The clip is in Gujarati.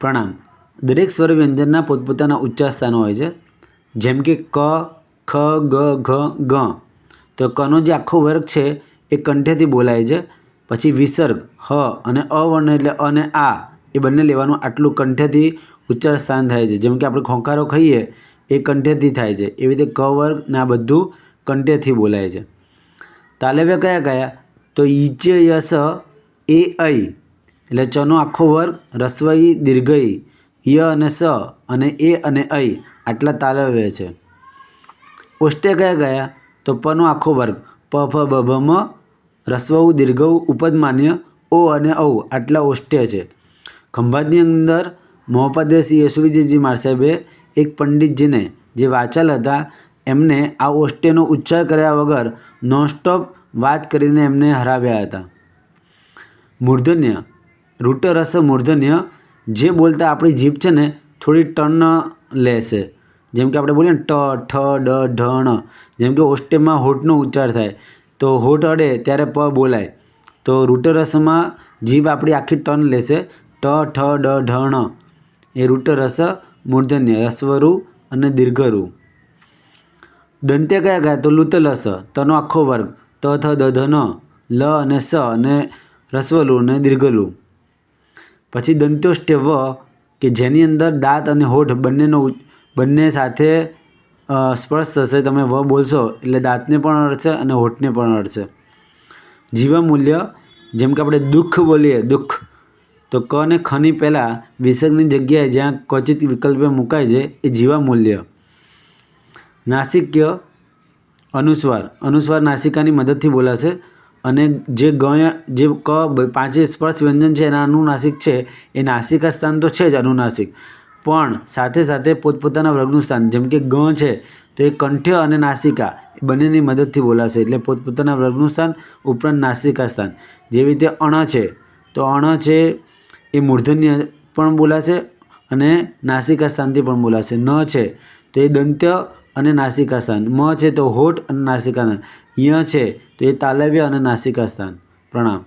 પ્રણામ. દરેક સ્વર વ્યંજનના પોતપોતાના ઉચ્ચાર સ્થાનો હોય છે. જેમ કે ક, ખ, ગ, ઘ, ગ. તો કનો જે આખો વર્ગ છે એ કંઠેથી બોલાય છે. પછી વિસર્ગ, હ અને અ વર્ણ એટલે અને આ, એ બંને લેવાનું આટલું કંઠેથી ઉચ્ચાર સ્થાન થાય છે. જેમ કે આપણે ખોંખારો ખાઈએ, એ કંઠેથી થાય છે. એવી રીતે ક વર્ગ ને આ બધું કંઠેથી બોલાય છે. તાલવ્ય કયા કયા? તો ઈચ યસ એ ઐ. એટલે ચનો આખો વર્ગ રસ્વ દીર્ઘઈ, ય અને સ અને એ અને ઐ આટલા તાલવ્ય છે. ઓષ્ટે કયા ગયા? તો પનો આખો વર્ગ. પ, ફ, બ, ભ, મ રસ્વ દીર્ઘઉ ઉપદમાન્ય ઓ અને ઔ આટલા ઓષ્ટ્ય છે. ખંભાતની અંદર મહોપાધ્યય યશુવિજયજી માર સાહેબે એક પંડિતજીને જે વાચાલ હતા, એમને આ ઓષ્ટેનો ઉચ્ચાર કર્યા વગર નોનસ્ટોપ વાત કરીને એમને હરાવ્યા હતા. મૂર્ધન્ય રૂટરસ મૂર્ધન્ય જે બોલતા આપણી જીભ છે ને થોડી ટર્ન લેશે. જેમ કે આપણે બોલીએ ને ટ, ઠ, ડ ઢ જેમ કે ઓસ્ટેમાં હોઠનો ઉચ્ચાર થાય. તો હોઠ અડે ત્યારે પ બોલાય. તો રૂટરસમાં જીભ આપણી આખી ટર્ન લેશે. ટ, ઠ, ડ ઢ એ રૂટરસ મૂર્ધન્ય હસ્વરુ અને દીર્ઘરુ. દંત્ય કયા કયા? તો લુતલસ, તનો આખો વર્ગ. ત, થ, દ, ધ, ન. લ અને સ અને રસ્વલુ અને દીર્ઘલુ. પછી દંત્યોષ્ટ્ય વ, કે જેની અંદર દાંત અને હોઠ બંનેનો બંને સાથે સ્પર્શ થશે, તમે વ બોલશો, એટલે દાંતને પણ અડશે અને હોઠને પણ અડશે. જીવા મૂલ્ય જેમ કે આપણે દુઃખ બોલીએ, દુઃખ, તો ક અને ખની પહેલાં વિસર્ગની જગ્યાએ જ્યાં ક્વચિત વિકલ્પે મુકાય છે, એ જીવા મૂલ્ય નાસિક્ય અનુસ્વાર અનુસ્વાર નાસિકાની મદદથી બોલાશે. અને જે ગય, જે ક પાંચે સ્પર્શ વ્યંજન છે, એના અનુનાસિક છે, એ નાસિકા સ્થાન તો છે જ અનુનાસિક. પણ સાથે સાથે પોતપોતાના વર્ગનું સ્થાન, જેમ કે ગ છે, તો એ કંઠ્ય અને નાસિકા, એ બંનેની મદદથી બોલાશે. એટલે પોતપોતાના વર્ગનું સ્થાન ઉપરાંત નાસિકા સ્થાન. જેવી રીતે અણ છે, તો અણ છે, એ મૂર્ધન્ય પણ બોલાશે અને નાસિકા સ્થાનથી પણ બોલાશે. ન છે, તો એ દંત્ય અને નાસિકાસ્થાન. મ છે તો હોઠ અને નાસિકા સ્થાન ય છે તો એ તાલવ્ય અને નાસિકા સ્થાન પ્રણામ.